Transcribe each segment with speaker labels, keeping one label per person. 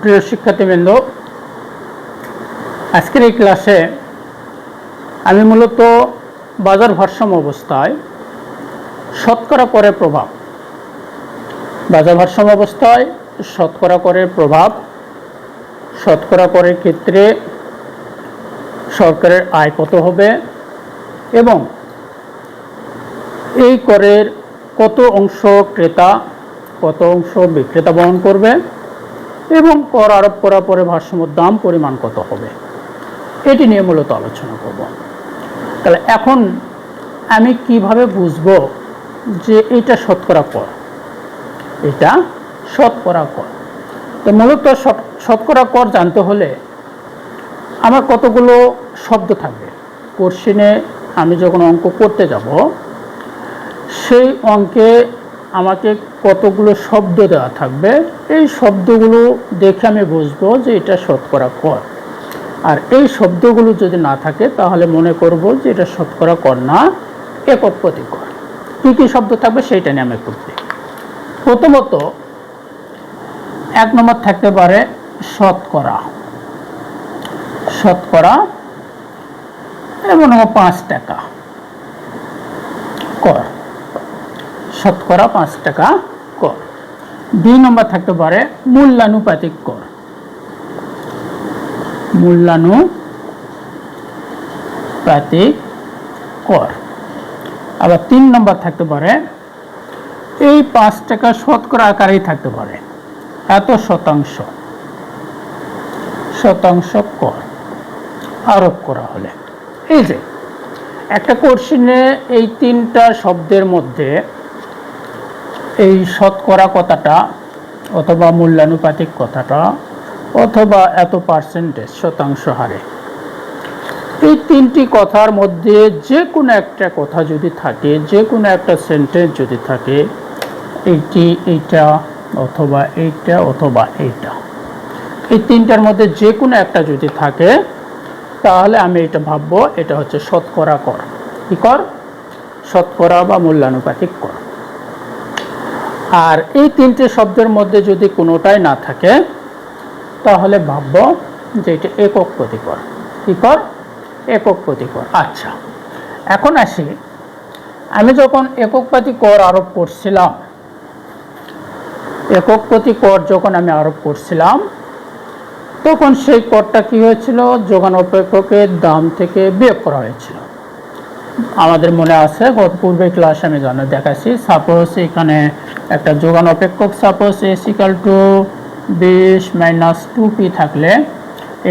Speaker 1: প্রিয় শিক্ষার্থীবৃন্দ, আজকের এই ক্লাসে আমি মূলত বাজার ভারসাম্য অবস্থায় শতকরা করের প্রভাব। বাজার ভারসাম্য অবস্থায় শতকরা করের প্রভাব, শতকরা করের ক্ষেত্রে সরকারের আয় কত হবে এবং এই করের কত অংশ ক্রেতা, কত অংশ বিক্রেতা বহন করবে এবং কর আরোপ করার পরে ভারসাম্য দাম পরিমাণ কত হবে? এটি নিয়ে মূলত আলোচনা করব। তাহলে এখন আমি কীভাবে বুঝব যে এটা শতকরা কর? এটা শতকরা কর। তো মূলত শতকরা কর জানতে হলে আমার কতগুলো শব্দ থাকবে? কোশ্চিনে আমি যখন অঙ্ক করতে যাব, সেই অঙ্কে আমাকে কতগুলো শব্দ দেওয়া থাকবে, এই শব্দগুলো দেখে আমি বুঝব যে এটা শতকরা কর। আর এই শব্দগুলো যদি না থাকে, তাহলে মনে করব যে এটা শতকরা কর না, একক প্রতি কর। কী কী শব্দ থাকবে সেইটা নিয়ে আমি দেখি। প্রথমত, এক নম্বর থাকতে পারে শতকরা। শতকরা এবং পাঁচ টাকা কর। শতকরা পাঁচ টাকা কর। দুই নম্বর থাকতে পারে মূল্যানুপাতিক কর। মূল্যানুপাতিক কর। আবার তিন নম্বর থাকতে পারে এই পাঁচ টাকা শতকরা আকারেই থাকতে পারে। এত শতাংশ। শতাংশ কর। আরোপ করা হলে। এই যে, একটা কোশ্চিনে এই তিনটা শব্দের মধ্যে এই শতকরা কথাটা অথবা মূল্যানুপাতিক কথাটা অথবা এত পার্সেন্টেজ শতাংশ হারে। এই তিনটি কথার মধ্যে যে কোনো একটা কথা যদি থাকে যে কোনো একটা সেন্টেন্স যদি থাকে এইটি এইটা অথবা এইটা অথবা এইটা। এই তিনটার মধ্যে যে কোনো একটা যদি থাকে, তাহলে আমি এটা ভাববো, এটা হচ্ছে শতকরা কর। কি কর? শতকরা বা মূল্যানুপাতিক কর। আর এই তিনটে শব্দের মধ্যে যদি কোনোটাই না থাকে, তাহলে ভাববো যে এটা একক প্রতিকর। কি কর? একক প্রতিকর। আচ্ছা এখন আসি। আমি যখন একক প্রতি কর আরোপ করছিলাম, একক প্রতি কর যখন আমি আরোপ করছিলাম, তখন সেই করটা কি হয়েছিল? যোগান অপেক্ষকের দাম থেকে বিয়োগ করা হয়েছিল। আমাদের মনে আছে, গত পূর্বে ক্লাসে আমি জানা দেখাচ্ছি সাপোজ এখানে একটা যোগান অপেক্ষক সাপোজ এসিকাল টু বিশ মাইনাস টু পি থাকলে,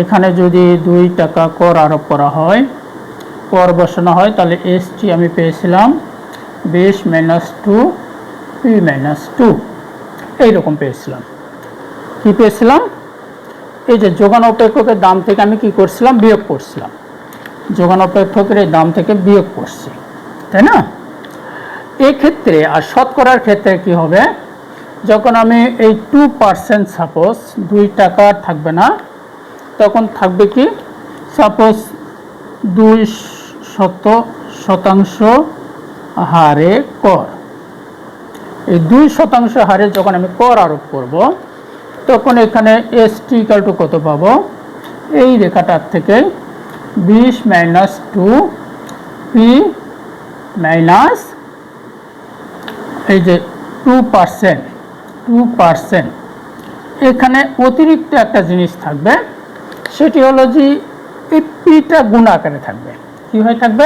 Speaker 1: এখানে যদি দুই টাকা কর আরোপ করা হয়, কর বসানো হয়, তাহলে এসটি আমি পেয়েছিলাম বিশ minus two P minus two এইরকম পেয়েছিলাম। কি পেয়েছিলাম? এই যে যোগান অপেক্ষকের দাম থেকে আমি কি করছিলাম? বিয়োগ করছিলাম। যোগান অপেক্ষকের এই দাম থেকে বিয়োগ করছি, তাই না? এক্ষেত্রে আর শতকরার ক্ষেত্রে কি হবে? যখন আমি এই টু পার্সেন্ট সাপোজ দুই টাকা থাকবে না, তখন থাকবে কি? সাপোজ দুই শত শতাংশ হারে কর। এই দুই শতাংশ হারে যখন আমি কর আরোপ করব, তখন এখানে এস টিকাল টু কত পাবো? এই রেখাটার থেকে বিশ মাইনাস টু, পি মাইনাস এই যে টু পার্সেন্ট টু পার্সেন্ট। এখানে অতিরিক্ত একটা জিনিস থাকবে, সেটি হলো যে এই পিটা গুণ আকারে থাকবে। কি হয়ে থাকবে?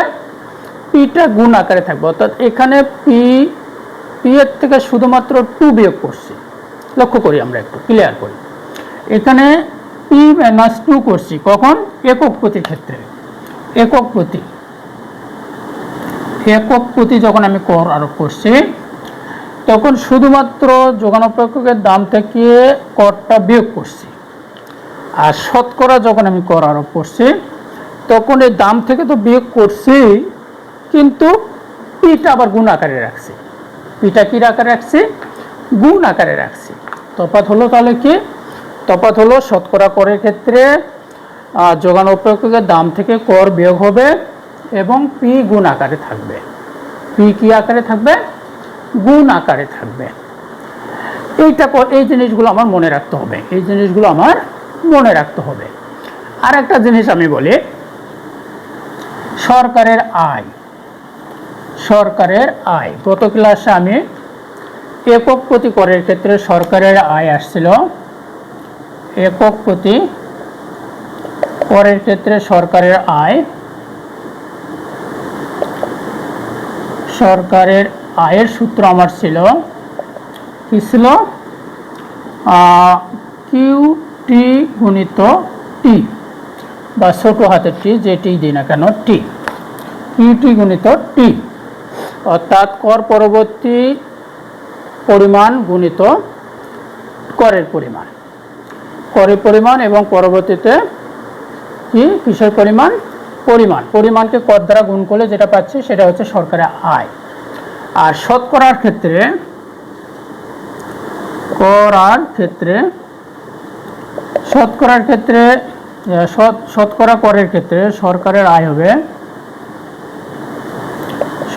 Speaker 1: পিটা গুণ আকারে থাকবে। অর্থাৎ এখানে পি পি এর থেকে শুধুমাত্র টু বিয়োগ করছি। লক্ষ্য করি আমরা একটু, ক্লিয়ার করি। এখানে পি মাইনাস টু করছি কখন? একক প্রতি ক্ষেত্রে। একক প্রতি। একক প্রতি যখন আমি কর আরোপ করছি, তখন শুধুমাত্র যোগানপেক্ষকের দাম থেকে করটা বিয়োগ করছি। আর শতকরা যখন আমি কর আরোপ করছি, তখন এই দাম থেকে তো বিয়োগ করছি, কিন্তু পিটা আবার গুণ আকারে রাখছি। পিটা কি আকারে রাখছি? গুণ আকারে রাখছি। তফাৎ হলো তাহলে কি? তফাৎ হলো শতকরা করের ক্ষেত্রে যোগান উপযোগের দাম থেকে কর বিয়োগ হবে এবং পি গুণ আকারে থাকবে। পি কি আকারে থাকবে? গুণ আকারে থাকবে। এইটা এই জিনিসগুলো আমার মনে রাখতে হবে। এই জিনিসগুলো আমার মনে রাখতে হবে। আর একটা জিনিস আমি বলি, সরকারের আয়। সরকারের আয়। গত ক্লাসে আমি একক প্রতি করের ক্ষেত্রে সরকারের আয় আসছিল একক প্রতি করের ক্ষেত্রে সরকারের আয়, সরকারের আয়ের সূত্র আমার ছিল, কি ছিল? কিউ টি গুণিত টি বা ছোট হাতের টি যেটি দিই না কেন টি কিউ টি গুণিত টি অর্থাৎ কর পরবর্তী পরিমাণ গুণিত করের পরিমাণ। করের পরিমাণ এবং পরবর্তীতে কি? কিসের পরিমাণ? পরিমাণ। পরিমাণকে কর দ্বারা গুণ করলে যেটা পাচ্ছি সেটা হচ্ছে সরকারের আয়। আর শতকরার ক্ষেত্রে, করার ক্ষেত্রে, শতকরার ক্ষেত্রে শতকরা করের ক্ষেত্রে সরকারের আয় হবে,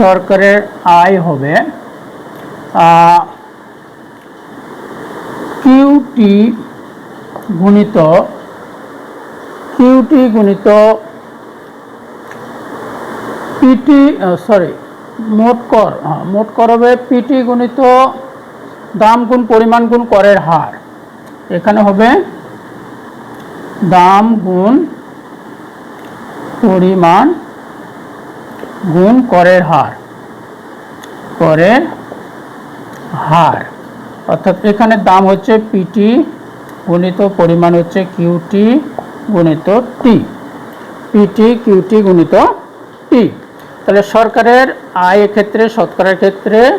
Speaker 1: সরকারের আয় হবে কিউটি গুণিত কিউটি গুণিত পিটি সরি মোট কর হ্যাঁ, মোট কর হবে পিটি গুণিত দাম গুণ পরিমাণ গুণ করের হার। এখানে হবে দাম গুণ পরিমাণ গুণ করের হার। করের হার। অর্থাৎ এখানে দাম হচ্ছে পিটি গুণিত পরিমাণ হচ্ছে কিউটি গুণিত টি। পিটি কিউটি গুণিত টি। তাহলে সরকারের আয় ক্ষেত্রে শতকরার ক্ষেত্রে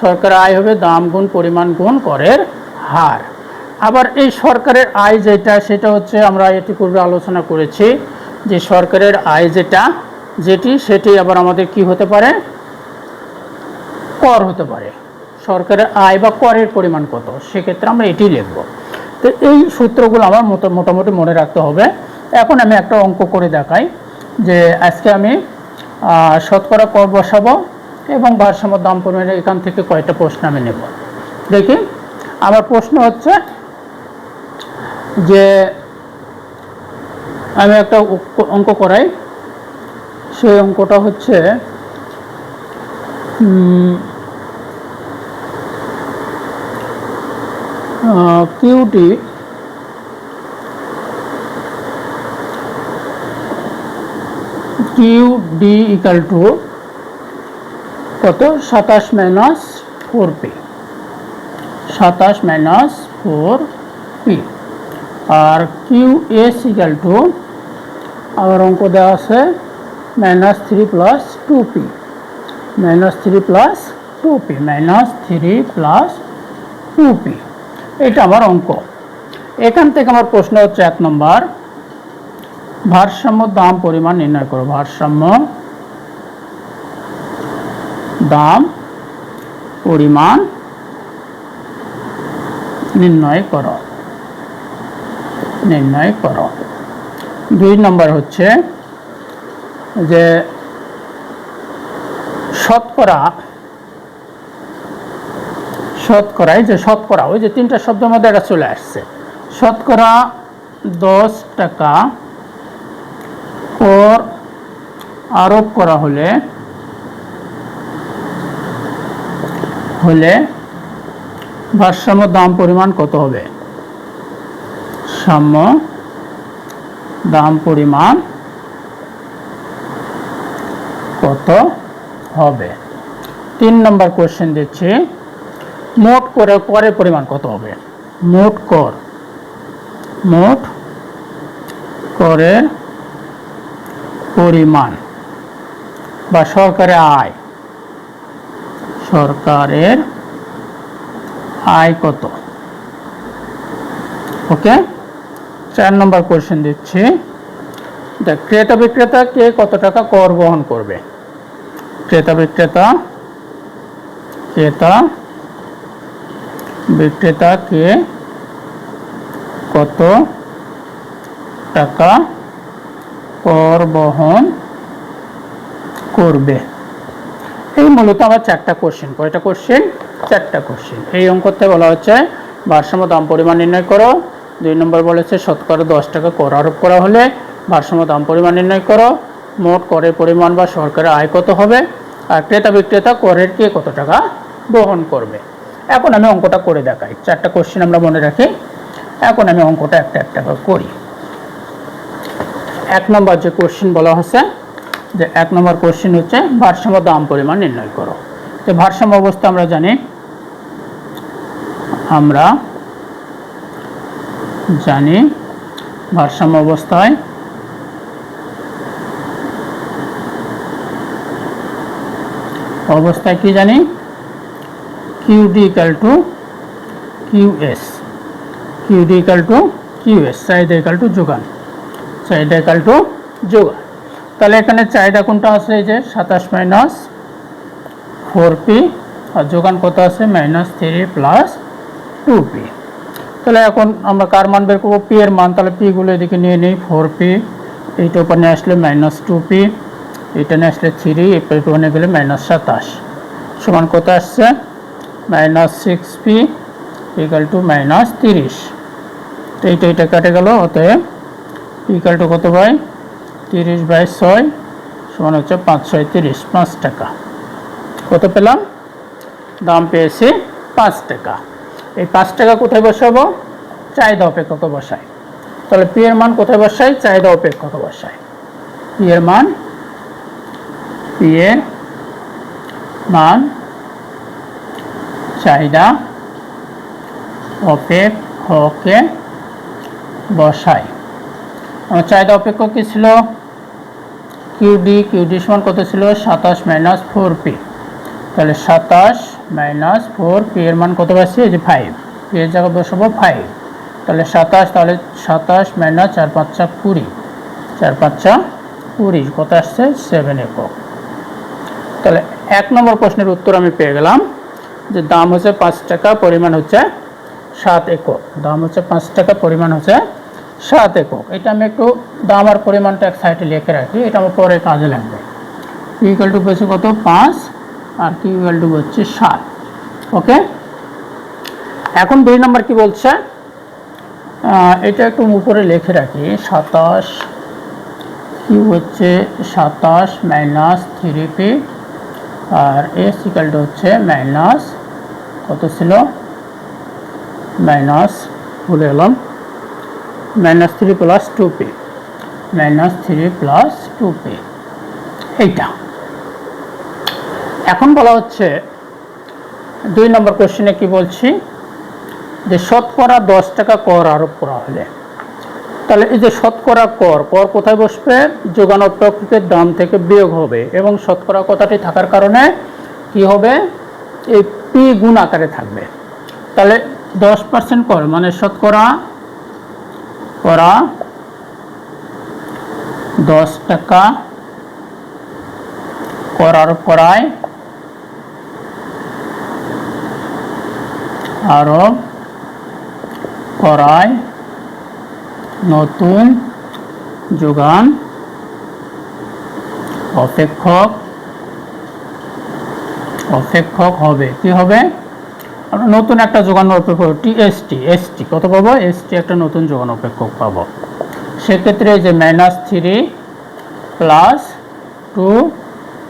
Speaker 1: সরকারের আয় হবে দাম গুণ পরিমাণ গুণ করের হার। আবার এই সরকারের আয় যেটা, সেটা হচ্ছে আমরা এটি পূর্বে আলোচনা করেছি যে সরকারের আয় যেটা, যেটি, সেটি আবার আমাদের কি হতে পারে? কর হতে পারে। সরকারের আয় বা করের পরিমাণ কত? সেক্ষেত্রে আমরা এটি লিখব। তো এই সূত্রগুলো আমার মোটা মোটামুটি মনে রাখতে হবে। এখন আমি একটা অঙ্ক করে দেখাই যে আজকে আমি শতকরা কর বসাবো এবং ভারসাম্য দাম পরিমাণে এখান থেকে কয়টা প্রশ্ন আমি নেব। দেখি, আমার প্রশ্ন হচ্ছে যে আমি একটা অঙ্ক করাই। সেই অঙ্কটা হচ্ছে cutie Q D equal to কত? সাতাশ মাইনাস ফোর পি। সাতাশ মাইনাস ফোর পি। আর কিউ এস ইকাল টু আমার অঙ্ক দেওয়া আছে minus three plus two P. Minus three plus two P. Minus three plus two P. এটা আমার অঙ্ক। এখান থেকে আমার প্রশ্ন হচ্ছে এক নম্বর। ভারসাম্য দাম পরিমাণ নির্ণয় করো। ভারসাম্য দাম পরিমাণ নির্ণয় করো। নির্ণয় করো। দুই নম্বর হচ্ছে যে শতকরা শতকরা, এই যে শতকরা, ওই যে তিনটা শব্দের মধ্যে এটা চলে আসছে। শতকরা দশ টাকা কর আরোপ করা হলে হলে ভারসাম্য দাম পরিমাণ কত হবে? সাম্য দাম পরিমাণ কত হবে? তিন নম্বর কোশ্চেন দিচ্ছি। মোট করে করের পরিমাণ কত হবে? মোট কর। মোট করের পরিমাণ বা সরকারের আয়। সরকারের আয় কত? ওকে? চার নম্বর কোশ্চেন দিচ্ছি। দেখ, ক্রেতা বিক্রেতা কে কত টাকা কর বহন করবে? ক্রেতা বিক্রেতা, ক্রেতা বিক্রেতা কে কত টাকা কর বহন করবে? এই মূলত আমার চারটা কোশ্চেন কয়টা কোশ্চেন চারটা কোশ্চেন এই অঙ্কতে বলা হচ্ছে, ভারসাম্য দাম পরিমাণ নির্ণয় করো। দুই নম্বর বলেছে শতকরা দশ টাকা কর আরোপ করা হলে ভারসাম্য দাম পরিমাণ নির্ণয় করো। মোট করের পরিমাণ বা সরকারের আয় কত হবে? আর ক্রেতা বিক্রেতা করের কে কত টাকা বহন করবে? এখন আমি অঙ্কটা করে দেখাই। চারটা কোশ্চেন আমরা মনে রাখি। এখন আমি অঙ্কটা একটা একটা করে এক নম্বর যে কোশ্চেন বলা হচ্ছে যে এক নম্বর কোশ্চেন হচ্ছে ভারসাম্য দাম পরিমাণ নির্ণয় করো। তো ভারসাম্য অবস্থা আমরা জানি আমরা জানি ভারসাম্য অবস্থায় অবস্থায় কি জানি? Q D equal to Q S Q D equal to Q S চাহিদা ইকাল টু যোগান। চাহিদা ইকাল টু যোগান। তাহলে এখানে চাহিদা কোনটা আছে? এই যে সাতাশ মাইনাস ফোর পি আর যোগান কত আছে? Minus three plus two P তাহলে এখন আমরা কার মান বের করব? পি এর মান। তাহলে পিগুলো এদিকে নিয়ে নিই ফোর পি এইটা নিয়ে আসলে মাইনাস টু পি এটা নিয়ে আসলে থ্রি নিয়ে গেলে মাইনাস সাতাশ। সমান কত আসছে? Minus six P equal to minus তিরিশ তো এইটা এটা কেটে গেল, অতএব ইকাল টু কত বাই তিরিশ বাই ছয় সমান হচ্ছে পাঁচ ছয় তিরিশ, পাঁচ টাকা। কত পেলাম? দাম পেয়েছি পাঁচ টাকা। এই পাঁচ টাকা কোথায় বসাবো? চাহিদা অপেক্ষক বসাই। তাহলে পি এর মান কোথায় বসাই? চাহিদা অপেক্ষক বসাই। পি এর মান পি এর মান চাহিদা অপেক্ষকে বসাই। আমার চাহিদা অপেক্ষক কি ছিল? কিউডি কিউডি সমান কত ছিল? সাতাশ মাইনাস ফোর পি তাহলে সাতাশ মাইনাস ফোর পি এর মান কত পাচ্ছি? এই যে ফাইভ পি এর জায়গায় বসাবো ফাইভ তাহলে সাতাশ তাহলে সাতাশ মাইনাস চার পাঁচটা কুড়ি। চার পাঁচটা কুড়ি, কত আসছে? সেভেন একক। তাহলে এক নম্বর প্রশ্নের উত্তর আমি পেয়ে গেলাম। যে দাম হচ্ছে পাঁচ টাকা, পরিমাণ হচ্ছে সাত একক দাম হচ্ছে পাঁচ টাকা, পরিমাণ হচ্ছে সাত একক এটা আমি একটু দাম আর পরিমাণটা এক সাইডে লিখে রাখি, এটা আমার পরে কাজে লাগবে। ইকুয়াল টু পেয়েছে কত? পাঁচ, আর কি ইকুয়াল টু হচ্ছে সাত। ওকে এখন দুই নম্বর কি বলছে? এটা একটু উপরে লিখে রাখি, সাতাশ কি হচ্ছে সাতাশ মাইনাস থ্রি পি আর এস ইকাল টু হচ্ছে মাইনাস কত ছিল? মাইনাস ভুলে গেলাম। Minus three plus two P minus three plus two P এইটা। এখন বলা হচ্ছে, দুই নম্বর কোশ্চেনে কি বলছি? যে শতকরা দশ টাকা কর আরোপ করা হলে। তাহলে এই যে শতকরা কর কর কোথায় বসবে? যোগান প্রকৃতির দাম থেকে বিয়োগ হবে। এবং শতকরা কথাটি থাকার কারণে কি হবে? এই পি গুণ আকারে থাকবে। তাহলে দশ পার্সেন্ট কর মানে শতকরা করা দশ টাকা করার করায় আরোপ করায় নতুন যোগান অপেক্ষক অপেক্ষক হবে। কি হবে? আমরা নতুন একটা যোগান অপেক্ষক টিএসটি এসটি কত পাবো? এসটি একটা নতুন যোগান অপেক্ষক পাবো। সেক্ষেত্রে যে মাইনাস থ্রি প্লাস টু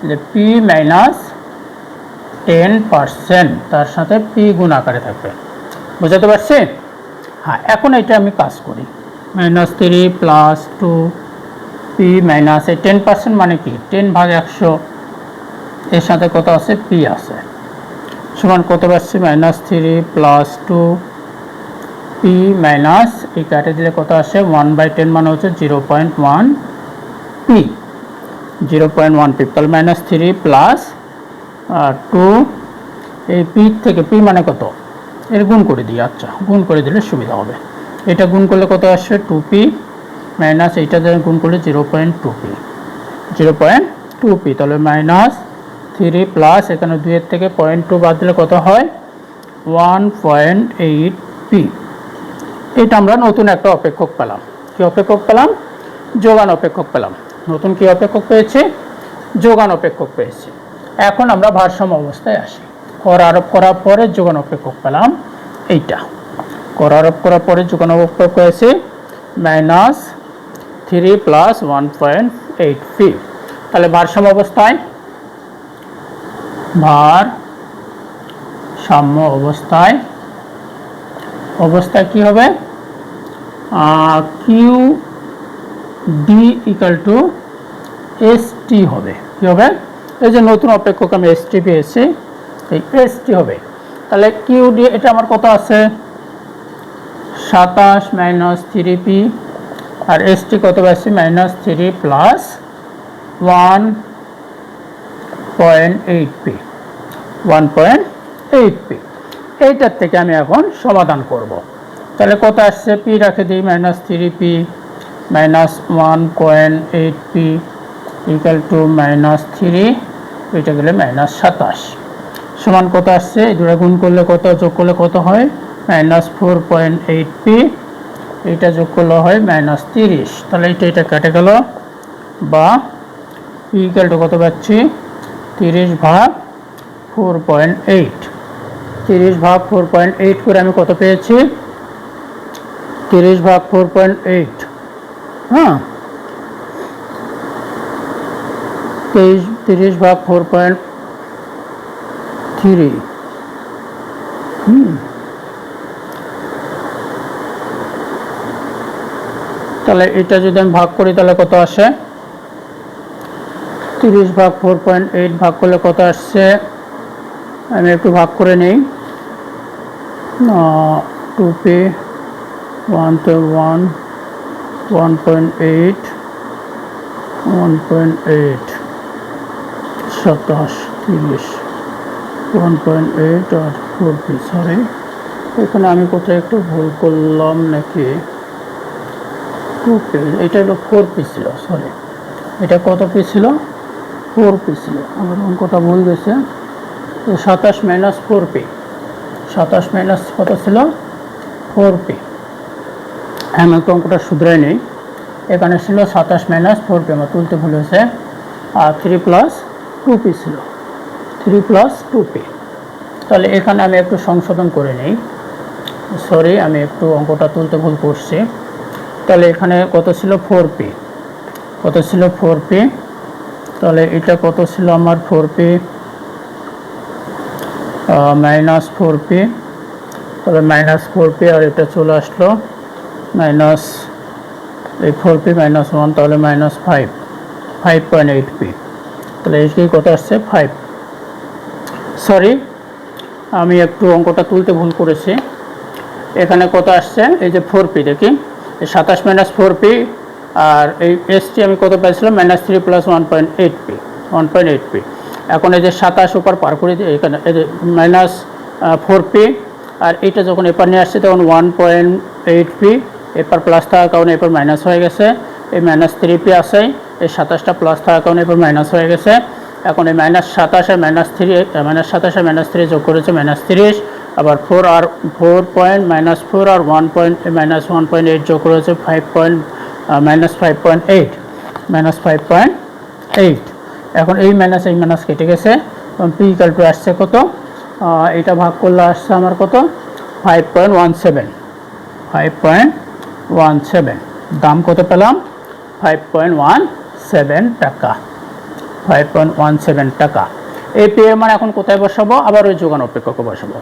Speaker 1: যে পি মাইনাস টেন পার্সেন্ট তার সাথে পি গুণ আকারে থাকবে। বুঝাতে পারছি হ্যাঁ এখন এটা আমি কাজ করি। Minus three plus two P minus এই টেন পার্সেন্ট মানে কি? টেন ভাগ একশো, এর সাথে কত আছে? পি আছে। সমান কত পাচ্ছি? Minus three plus two P minus এই কাটে দিলে কত আসে? ওয়ান বাই টেন মানে হচ্ছে zero point one P zero point one P তাহলে মাইনাস থ্রি প্লাস টু এই পি থেকে পি মানে কত? এর গুণ করে দিই আচ্ছা গুণ করে দিলে সুবিধা হবে। এটা গুণ করলে কত আসবে টু পি মাইনাস এইটা গুণ করলে zero point two P zero point two P তাহলে মাইনাস থ্রি প্লাস এখানে দুইয়ের থেকে পয়েন্ট টু বাদ দিলে কত হয়? ওয়ান পয়েন্ট এইট পি এটা আমরা নতুন একটা অপেক্ষক পেলাম। কি অপেক্ষক পেলাম? যোগান অপেক্ষক পেলাম। নতুন কি অপেক্ষক পেয়েছে? যোগান অপেক্ষক পেয়েছি। এখন আমরা ভারসাম্য অবস্থায় আসি। কর আরোপ করার পরে যোগান অপেক্ষক পেলাম এইটা। কর আরোপ করার পরে যোগান অপেক্ষক হয়েছে minus three plus one point eight P তাহলে ভারসাম্য অবস্থায় ভার সাম্য অবস্থায় অবস্থায় কি হবে? Q D equal to S T হবে। কি হবে? এই যে নতুন অপেক্ষক আমি এস টি পেয়েছি, এই এস টি হবে। তাহলে কিউ ডি এটা আমার কত আছে? সাতাশ মাইনাস থ্রি পি আর এস টি কত পাচ্ছি minus three plus one point eight P one point eight P এইটার থেকে আমি এখন সমাধান করব। তাহলে কত আসছে? পি রাখে দিই minus three P minus one point eight P equal to minus three এটা গেলে মাইনাস সাতাশ। সমান কত আসছে? এই দুটো গুণ করলে কত? যোগ করলে কত হয়? Minus four point eight P এটা যোগ করলে হয় মাইনাস তিরিশ। তাহলে এটা এটা কেটে গেল। বা পি ইকাল টু কত পাচ্ছি? তিরিশ ভাগ ফোর পয়েন্ট এইট। তিরিশ ভাগ ফোর পয়েন্ট এইট করে আমি কত পেয়েছি? তিরিশ ভাগ ফোর পয়েন্ট এইট। হ্যাঁ। তেইশ তিরিশ ভাগ ফোর পয়েন্ট থ্রি। তাহলে এটা যদি আমি ভাগ করি তাহলে কত আসে? তিরিশ ভাগ ফোর পয়েন্ট এইট ভাগ করলে কত আসছে? আমি একটু ভাগ করে নিই। টু পে ওয়ান তো one one point eight one point eight সাতাশ, তিরিশ ওয়ান পয়েন্ট এইট আর ফোর পি সরি এখানে আমি কোথায় একটু ভুল করলাম নাকি? টু পি এটা হলো ফোর পি ছিল সরি এটা কত পি ছিল? ফোর পি ছিল। আমার অঙ্কটা ভুল গেছে তো সাতাশ মাইনাস ফোর পি সাতাশ মাইনাস কত ছিল? ফোর পি আমি একটু অঙ্কটা শুধরাই নেই। এখানে ছিল সাতাশ মাইনাস ফোর পি আমার তুলতে ভুল হয়েছে। আর থ্রি প্লাস টু পি ছিল। থ্রি প্লাস টু পি তাহলে এখানে আমি একটু সংশোধন করে নিই। সরি আমি একটু অঙ্কটা তুলতে ভুল করছি। তাহলে এখানে কত ছিল? ফোর পি কত ছিল ফোর পি তাহলে এটা কত ছিল আমার four P minus four P তাহলে মাইনাস ফোর পি আর এটা চলে আসলো মাইনাস এই ফোর পি মাইনাস ওয়ান তাহলে minus five five point eight P তাহলে এই কত আসছে? ফাইভ সরি আমি একটু অঙ্কটা তুলতে ভুল করেছি। এখানে কত আসছে? এই যে ফোর পি দেখি। সাতাশ মাইনাস ফোর পি আর এই এসটি আমি কত পাইছিলাম? Minus three plus one point eight P one point eight P এখন এই যে সাতাশ উপর পার করে দিয়ে এখানে এই যে মাইনাস ফোর পি আর এইটা যখন এপার নিয়ে আসছে, তখন ওয়ান পয়েন্ট এইট পি এপার প্লাস থাকার কারণে এরপর মাইনাস হয়ে গেছে। এই মাইনাস থ্রি পি আসেই এই সাতাশটা প্লাস থাকার কারণে এরপর মাইনাস হয়ে গেছে। এখন এই মাইনাস সাতাশে মাইনাস থ্রি মাইনাস সাতাশে মাইনাস থ্রি যোগ করেছে মাইনাস তিরিশ। আবার ফোর আর ফোর পয়েন্ট মাইনাস ফোর আর one point minus one point eight যোগ করেছে five point minus five point eight minus five point eight এখন এই মাইনাস এই মাইনাস কেটে গেছে। তখন পি ইকাল টু আসছে কত? এটা ভাগ করলে আসছে আমার কত? Five point one seven five point one seven দাম কত পেলাম? ফাইভ পয়েন্ট ওয়ান সেভেন টাকা। ফাইভ পয়েন্ট ওয়ান সেভেন টাকা। এই পে এর মান এখন কোথায় বসাবো? আবার ওই যোগান অপেক্ষকে বসাবো।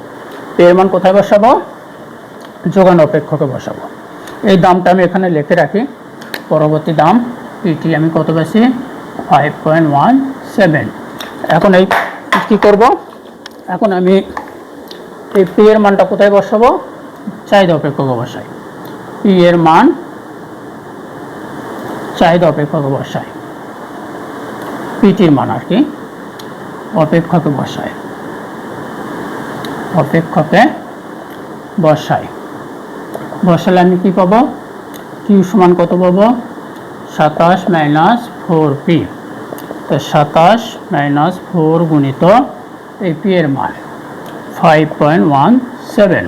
Speaker 1: এর মান কোথায় বসাবো? যোগান অপেক্ষকে বসাবো। এই দামটা আমি এখানে লিখে রাখি। পরবর্তী দাম পিটি আমি কত বেশি ফাইভ পয়েন্ট ওয়ান সেভেন এখন এই কী করব? এখন আমি এই পি এর মানটা কোথায় বসাবো? চাহিদা অপেক্ষকে বসাই। পি এর মান চাহিদা অপেক্ষকে বসাই। পিটির মান আর কি। অপেক্ষকে বসায় অপেক্ষকে বসাই বসালে আমি কি পাবো? কিউ সমান কত পাবো? সাতাশ মাইনাস ফোর পি তো সাতাশ মাইনাস ফোর গুণিত এই পি এর মান ফাইভ পয়েন্ট ওয়ান সেভেন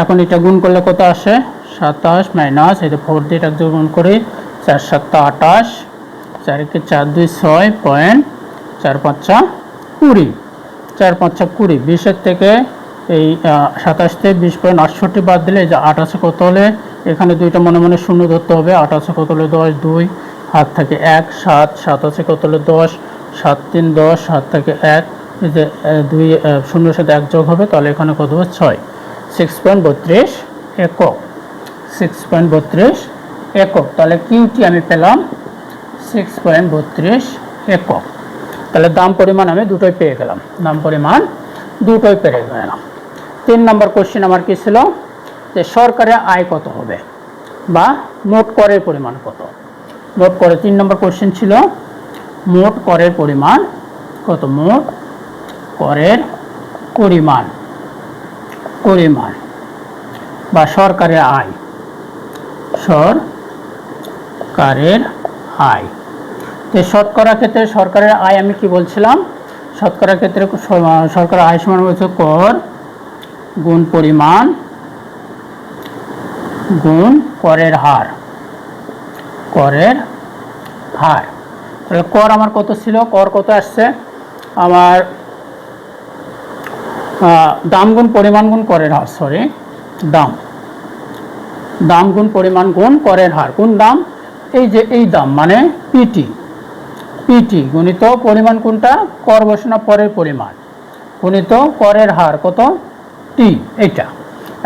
Speaker 1: এখন এটা গুণ করলে কত আসে? সাতাশ মাইনাস এটা ফোর দিয়ে এটা গুণ করি, চার সাতটা আটাশ চারিকে চার দুই ছয় পয়েন্ট চার পাঁচটা কুড়ি। চার পাঁচটা কুড়ি, বিশের থেকে এই সাতাশ থেকে বিশ পয়েন্ট আটষট্টি বাদ দিলে এই যে আছে কত হলে এখানে দুইটা মনে মনে শূন্য ধরতে হবে আছে কত হলে দশ, দুই হাত থেকে এক, সাত সাত আছে কত হলে দশ, সাত তিন, দশ হাত থেকে এক, এই যে দুই শূন্যর সাথে এক যোগ হবে, তাহলে এখানে কত হবে? ছয়। সিক্স পয়েন্ট বত্রিশ একক। সিক্স পয়েন্ট বত্রিশ একক। তাহলে কিউটি আমি পেলাম সিক্স পয়েন্ট বত্রিশ একক। তাহলে দাম পরিমাণ আমি দুটোই পেয়ে গেলাম। দাম পরিমাণ দুটোই পেয়ে গেলাম। তিন নম্বর কোশ্চেন আমার কি ছিল? যে সরকারের আয় কত হবে? বা মোট করের পরিমাণ কত? মোট করে তিন নম্বর কোশ্চেন ছিল, মোট করের পরিমাণ কত? মোট করের পরিমাণ পরিমাণ বা সরকারের আয়। সরকারের আয়। তো শতকরা ক্ষেত্রে সরকারের আয় আমি কি বলছিলাম? শতকরা ক্ষেত্রে সরকারের আয় সমান হচ্ছে কর গুণ পরিমাণ, গুণ করের হার করের হার। তাহলে কর আমার কত ছিল? কর কত আসছে? আমার দাম গুণ পরিমাণ গুণ করের হার সরি দাম। দাম গুণ পরিমাণ গুণ করের হার। কোন দাম? এই যে এই দাম মানে পিটি পিটি গুণিত পরিমাণ কোনটা? কর বসানো পরের পরিমাণ। গুণিত করের হার কত? টি এইটা।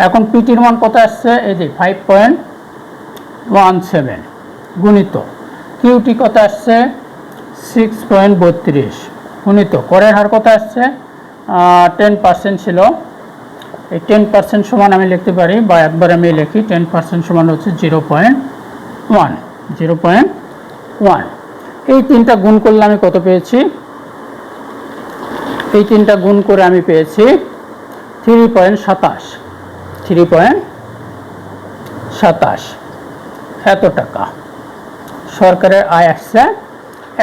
Speaker 1: এখন পিটির মান কত আসছে? এই যে ফাইভ পয়েন্ট ওয়ান সেভেন গুণিত। কিউটি কত আসছে? সিক্স পয়েন্ট বত্রিশ গুণিত। করের হার কত আসছে? টেন পার্সেন্ট ছিল। এই টেন পার্সেন্ট সমান আমি লিখতে পারি বা একবার আমি লিখি টেন পার্সেন্ট সমান হচ্ছে zero point one zero point one এই তিনটা গুণ করলে আমি কত পেয়েছি? এই তিনটা গুণ করে আমি পেয়েছি থ্রি পয়েন্ট সাতাশ। থ্রি পয়েন্ট সাতাশ। এত টাকা। সরকারের আয় আসছে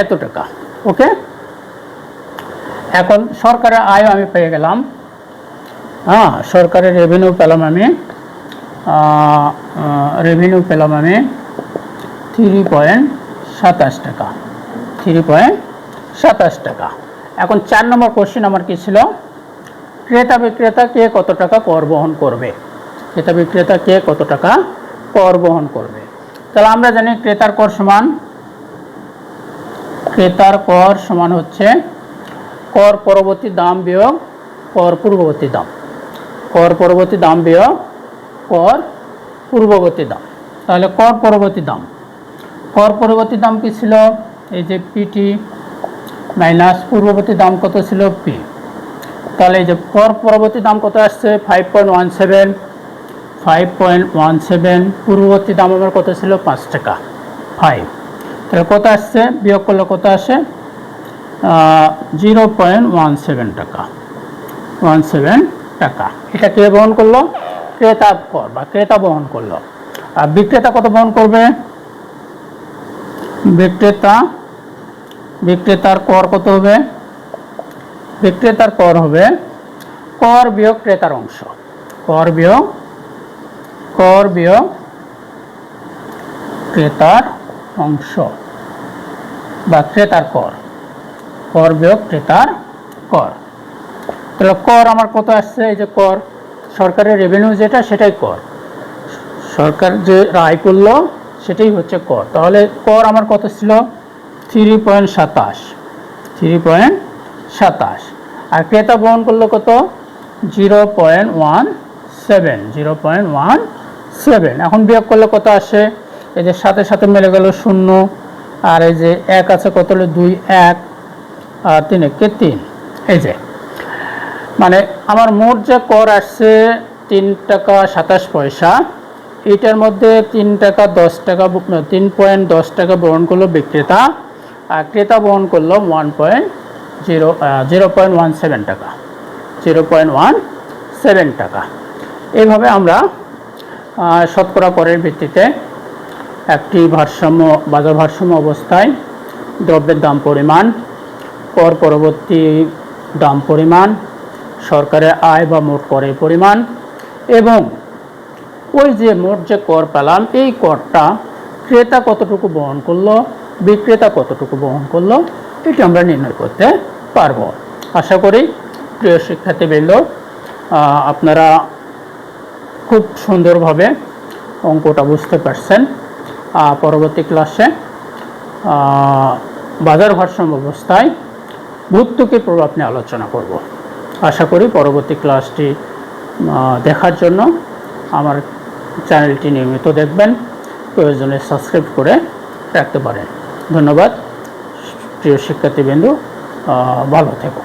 Speaker 1: এত টাকা। ওকে? এখন সরকারের আয়ও আমি পেয়ে গেলাম। হ্যাঁ সরকারের রেভিনিউ পেলাম আমি। রেভিনিউ পেলাম আমি থ্রি পয়েন্ট সাতাশ টাকা। থ্রি পয়েন্ট সাতাশ টাকা। এখন চার নম্বর কোশ্চেন আমার কী ছিল? ক্রেতা বিক্রেতা কে কত টাকা কর বহন করবে? ক্রেতা বিক্রেতা কে কত টাকা কর বহন করবে? তাহলে আমরা জানি ক্রেতার কর সমান, ক্রেতার কর সমান হচ্ছে কর পরবর্তী দাম বিয়োগ কর পূর্ববর্তী দাম। কর পরবর্তী দাম বিয়োগ কর পূর্ববর্তী দাম। তাহলে কর পরবর্তী দাম। কর পরবর্তী দাম কি ছিল? এই যে পিটি মাইনাস পূর্ববর্তী দাম কত ছিল? পি তাহলে এই যে কর পরবর্তী দাম কত আসছে? Five point one seven five point one seven পূর্ববর্তী দাম আমার কত ছিল? পাঁচ টাকা। ফাইভ তাহলে কত আসছে? বিয়োগ করলে কত আসে? জিরো পয়েন্ট ওয়ান সেভেন টাকা। ওয়ান সেভেন টাকা। এটা কে বহন করল? ক্রেতা কর বা ক্রেতা বহন করল। আর বিক্রেতা কত বহন করবে? বিক্রেতা, বিক্রেতার কর কত হবে? বিক্রেতার কর হবে কর বিয়োগ ক্রেতার অংশ। কর বিয়োগ কর বিয়োগ ক্রেতার অংশ বা ক্রেতার কর। কর বিয়োগ ক্রেতার কর। তাহলে কর আমার কত আসছে? এই যে কর, সরকারের রেভিনিউ যেটা, সেটাই কর। সরকার যে রায় করল, সেটাই হচ্ছে কর। তাহলে কর আমার কত ছিল? থ্রি পয়েন্ট সাতাশ। থ্রি পয়েন্ট সাতাশ। আর ক্রেতা বহন করল কত? Zero point one seven, zero point one seven. এখন বিয়োগ করলে কত আসে? এই যে সাথে সাথে মেলে গেল শূন্য, আর এই যে এক আছে কত হলো? দুই, এক, আর তিন একে তিন। এই যে মানে আমার মোট যে কর আসছে তিন টাকা সাতাশ পয়সা, এটার মধ্যে তিন টাকা দশ টাকা তিন পয়েন্ট দশ টাকা বহন করল বিক্রেতা, আর ক্রেতা বহন করল one point zero zero point one seven টাকা। জিরো পয়েন্ট ওয়ান সেভেন টাকা। এইভাবে আমরা শতকরা করের ভিত্তিতে একটি ভারসাম্য, বাজার ভারসাম্য অবস্থায় দ্রব্যের দাম পরিমাণ কর পরবর্তী দাম পরিমাণ, সরকারের আয় বা মোট করের পরিমাণ এবং ওই যে মোট যে কর পেলাম, এই করটা ক্রেতা কতটুকু বহন করল, বিক্রেতা কতটুকু বহন করল এটি আমরা নির্ণয় করতে পারব। আশা করি প্রিয় শিক্ষার্থীবৃন্দ আপনারা খুব সুন্দরভাবে অঙ্কটা বুঝতে পারছেন। পরবর্তী ক্লাসে বাজার ভারসাম্য অবস্থায় ভর্তুকির প্রভাব নিয়ে আলোচনা করব। আশা করি পরবর্তী ক্লাসটি দেখার জন্য আমার চ্যানেলটি নিয়মিত দেখবেন, প্রয়োজনে সাবস্ক্রাইব করে রাখতে পারেন। ধন্যবাদ। প্রিয় শিক্ষার্থীবৃন্দ ভালো থেকো।